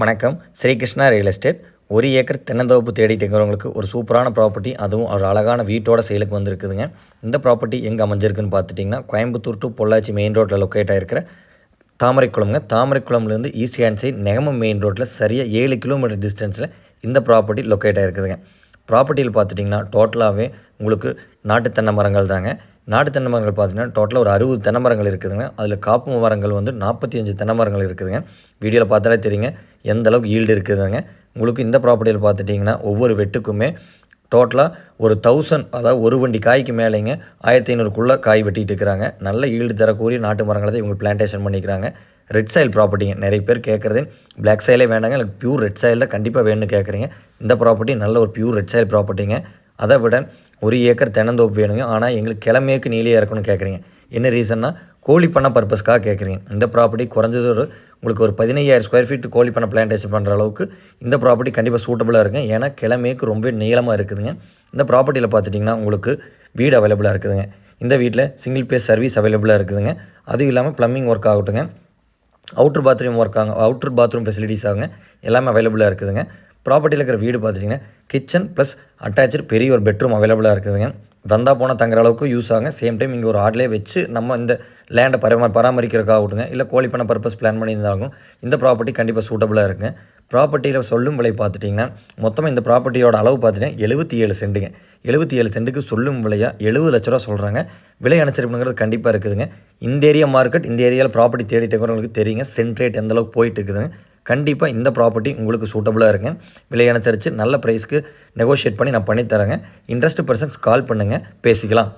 வணக்கம். Srikrishna real estate. ஒரு acre தென்னந்தோப்பு தேடிட்டு இருக்கிறவங்களுக்கு ஒரு சூப்பரான ப்ராப்பர்ட்டி அதுவும் ஒரு அழகான வீட்டோட சேலுக்கு வந்திருக்குதுங்க. இந்த ப்ராப்பர்ட்டி எங்கே அமைஞ்சிருக்குன்னு பார்த்துட்டிங்கன்னா கோயம்புத்தூர் டு பொள்ளாச்சி மெயின் ரோட்டில் லொக்கேட் ஆகிருக்கிற தாமரைக்குளம்ங்க. தாமரைக்குளம்லேருந்து east hand side Negamam main ரோட்டில் சரியாக ஏழு கிலோமீட்டர் டிஸ்டன்ஸில் இந்த ப்ராப்பர்ட்டி லொக்கேட் ஆகிருக்குதுங்க ப்ராப்பர்ட்டியில் பார்த்துட்டிங்கன்னா டோட்டலாகவே உங்களுக்கு நாட்டு தென்னை மரங்கள் தாங்க நாட்டு தென்னை மரங்கள் பார்த்தீங்கன்னா டோட்டலாக ஒரு அறுபது தென்னை மரங்கள் இருக்குதுங்க. அதில் காப்பு மரங்கள் வந்து நாற்பத்தி அஞ்சு தென்னை மரங்கள் இருக்குதுங்க. வீடியோவில் பார்த்தாலே தெரியுங்க எந்த அளவுக்கு ஈல்டு இருக்குதுங்க. உங்களுக்கு இந்த ப்ராப்பர்ட்டியில் பார்த்துட்டிங்கன்னா ஒவ்வொரு வெட்டுக்குமே டோட்டலாக ஒரு தௌசண்ட் அதாவது ஒரு வண்டி காய்க்கு மேலேங்க ஆயிரத்தி ஐநூறுக்குள்ளே காய் வெட்டிகிட்டு இருக்கிறாங்க. நல்ல ஈல்டு தரக்கூடிய நாட்டு மரங்களை தான் இவங்க பிளான்டேஷன் பண்ணிக்கிறாங்க. ரெட் சைல் ப்ராப்பர்ட்டிங்க நிறைய பேர் கேட்குறது பிளாக் சைலே வேண்டாங்க எனக்கு பியூர் ரெட் சைல் தான் கண்டிப்பாக வேணும்னு கேட்குறீங்க. இந்த ப்ராப்பர்ட்டி நல்ல ஒரு பியூர் ரெட் சைல் ப்ராப்பர்ட்டிங்க அதை விட ஒரு ஏக்கர் தென்னந்தோப்பு வேணுங்க. ஆனால் எங்களுக்கு கிழமைக்கு நீலியாக இருக்கணும்னு கேட்குறீங்க என்ன ரீசன்னா கோழி பண்ண பர்பஸ்க்காக கேட்குறீங்க இந்த ப்ராப்பர்ட்டி குறைஞ்சது ஒரு உங்களுக்கு ஒரு பதினையாயிரம் ஸ்கொயர் ஃபீட் கோழி பண்ண பிளான்டேஷன் பண்ணுற அளவுக்கு இந்த ப்ராப்பர்ட்டி கண்டிப்பாக சூட்டபுளாக இருக்குங்க. ஏன்னா கிழமேக்கு ரொம்ப நீளமாக இருக்குதுங்க. இந்த ப்ராப்பர்ட்டியில் பார்த்துட்டிங்கன்னா உங்களுக்கு வீடு அவைலபிளாக இருக்குதுங்க. இந்த வீட்டில் சிங்கிள் பேஸ் சர்வீஸ் அவைலபிளாக இருக்குதுங்க. அதுவும் இல்லாமல் ப்ளம்பிங் ஒர்க் ஆகட்டுங்க. அவுட்ரு பாத்ரூம் ஒர்க் ஆகும் அவுட்ரு பாத்ரூம் ஃபெசிலிட்டிஸ் ஆகுங்க. எல்லாமே அவைலபிளாக இருக்குதுங்க. ப்ராப்பர்ட்டியில் இருக்கிற வீடு பார்த்துட்டிங்கன்னா கிச்சன் ப்ளஸ் அட்டாச்சு பெரிய ஒரு பெட்ரூம் அவைலபிளாக இருக்குதுங்க. வந்தால் போனால் தங்குற அளவுக்கு யூஸ் ஆகுங்க. சேம் டைம் இங்கே ஒரு ஆட்லேயே வச்சு நம்ம இந்த லேண்டை பராம பராமரிக்கிறதுக்காகட்டுங்க இல்லை கோழி பண்ண பர்பஸ் பிளான் பண்ணியிருந்தாலும் இந்த ப்ராப்பர்ட்டி கண்டிப்பாக சூட்டபுளாக இருக்குங்க. ப்ராப்பர்ட்டியில் சொல்லும் விலை பார்த்துட்டிங்கன்னா மொத்தமாக இந்த ப்ராப்பர்ட்டியோட அளவு பார்த்துட்டிங்கன்னா எழுபத்தி ஏழு சென்ட்டுங்க எழுபத்தி ஏழு சென்ட்டுக்கு சொல்லும் விலையாக எழுபது லட்ச ரூபா சொல்கிறாங்க விலை அனுசரிப்புங்கிறது கண்டிப்பாக இருக்குதுங்க. இந்த ஏரியா மார்க்கெட் இந்த ஏரியாவில் ப்ராப்பர்ட்டி தேடிட்டு இருக்கிறவங்களுக்கு தெரியுங்க சென்ட் ரேட் எந்தளவுக்கு போயிட்டு இருக்குதுங்க கண்டிப்பாக இந்த ப்ராப்பர்ட்டி உங்களுக்கு சூட்டபுளாக இருக்குங்க விலை அனுசரித்து நல்ல ப்ரைஸ்க்கு நெகோஷியேட் பண்ணி நான் பண்ணித்தரேங்க. இன்ட்ரெஸ்ட் பர்சன்ஸ் கால் பண்ணுங்கள் பேசிக்கலாம்.